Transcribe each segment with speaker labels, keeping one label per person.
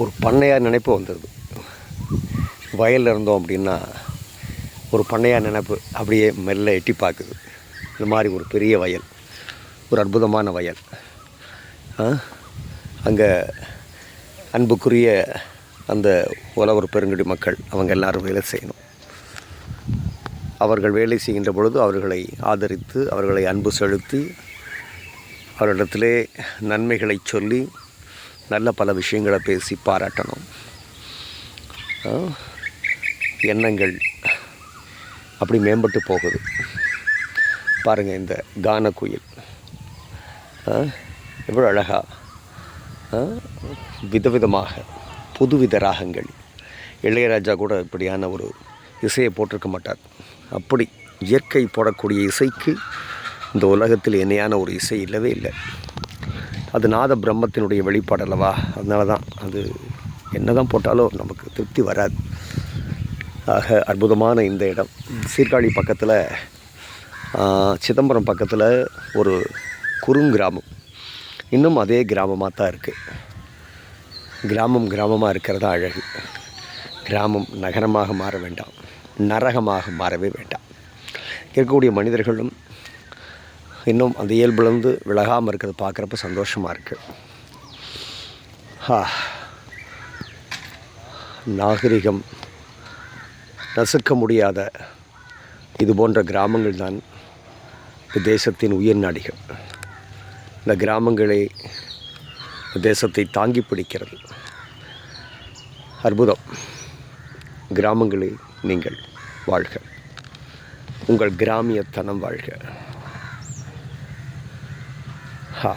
Speaker 1: ஒரு பண்ணையார் நினைப்பு வந்துடுது வயலில் இருந்தோம் அப்படின்னா ஒரு பண்ணையார் நினைப்பு அப்படியே மெல்ல எட்டி பார்க்குது. இந்த மாதிரி ஒரு பெரிய வயல் ஒரு அற்புதமான வயல். அங்கே அன்புக்குரிய அந்த உழவர் பெருங்குடி மக்கள் அவங்க எல்லாரும் வேலை செய்யணும். அவர்கள் வேலை செய்கின்ற பொழுது அவர்களை ஆதரித்து அவர்களை அன்பு செலுத்தி அவரிடத்திலே நன்மைகளை சொல்லி நல்ல பல விஷயங்களை பேசி பாராட்டணும். ஆ, எண்ணங்கள் அப்படி மேம்பட்டு போகுது. பாருங்கள் இந்த கான குயில். ஆ, எவ்வளோ அழகாக ஆ, விதவிதமாக புதுவித ராகங்கள். இளையராஜா கூட இப்படியான ஒரு இசையை போட்டிருக்க மாட்டார். அப்படி இயற்கை போடக்கூடிய இசைக்கு இந்த உலகத்தில் இணையான ஒரு இசை இல்லவே இல்லை. அது நாத பிரம்மத்தினுடைய வெளிப்பாடு அல்லவா? அதனால தான் அது என்ன தான் போட்டாலும் நமக்கு திருப்தி வராது. ஆக அற்புதமான இந்த இடம். சீர்காழி பக்கத்தில் சிதம்பரம் பக்கத்தில் ஒரு குறுங்கிராமம் இன்னும் அதே கிராமமாக தான் இருக்குது கிராமம் கிராமமாக இருக்கிறதா அழகு. கிராமம் நகரமாக மாற வேண்டாம். நரகமாக மாறவே வேண்டாம். இருக்கக்கூடிய மனிதர்களும் இன்னும் அந்த இயல்புலேருந்து விலகாமல் இருக்கிறத பார்க்குறப்ப சந்தோஷமாக இருக்குது ஹா. நாகரிகம் நசுக்க முடியாத இது போன்ற கிராமங்கள் தான் தேசத்தின் உயிர் நாடிகள். இந்த கிராமங்களை தேசத்தை தாங்கி பிடிக்கிறது. அற்புதம். கிராமங்களில் நீங்கள் வாழ்க. உங்கள் கிராமியத்தனம் வாழ்க. ஹா.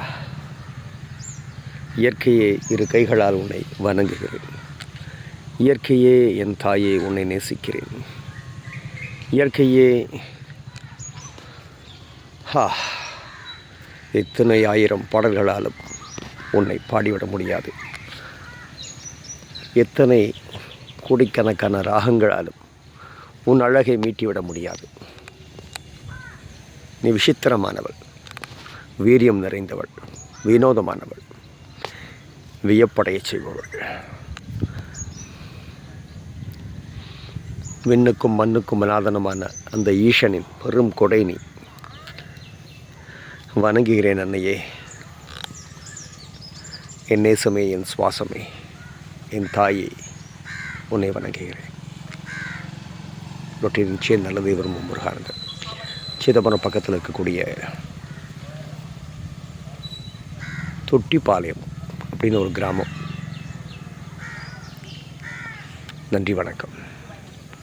Speaker 1: இயற்கையே இரு கைகளால் உன்னை வணங்குகிறேன். இயற்கையே என் தாயே உன்னை நேசிக்கிறேன். இயற்கையே. ஹா. எத்தனை ஆயிரம் பாடல்களாலும் உன்னை பாடிவிட முடியாது. எத்தனை கோடிக்கணக்கான ராகங்களாலும் உன் அழகை மீட்டிவிட முடியாது. நீ விசித்திரமானவள். வீரியம் நிறைந்தவள் வினோதமானவள் வியப்படையச் செய்பவள். விண்ணுக்கும் மண்ணுக்கும் அநாதனமான அந்த ஈசனின் பெரும் கொடை நீ. வணங்குகிறேன் அன்னையே. என் நேசமே என் சுவாசமே என் தாயே உன்னை வணங்குகிறேன். ரொட்டி நிச்சயம் நல்லதே விரும்பும் முருகானந்தன். சிதம்பரம் பக்கத்தில் இருக்கக்கூடிய சொட்டிப்பாளையம் அப்படின்னு ஒரு கிராமம். நன்றி வணக்கம்.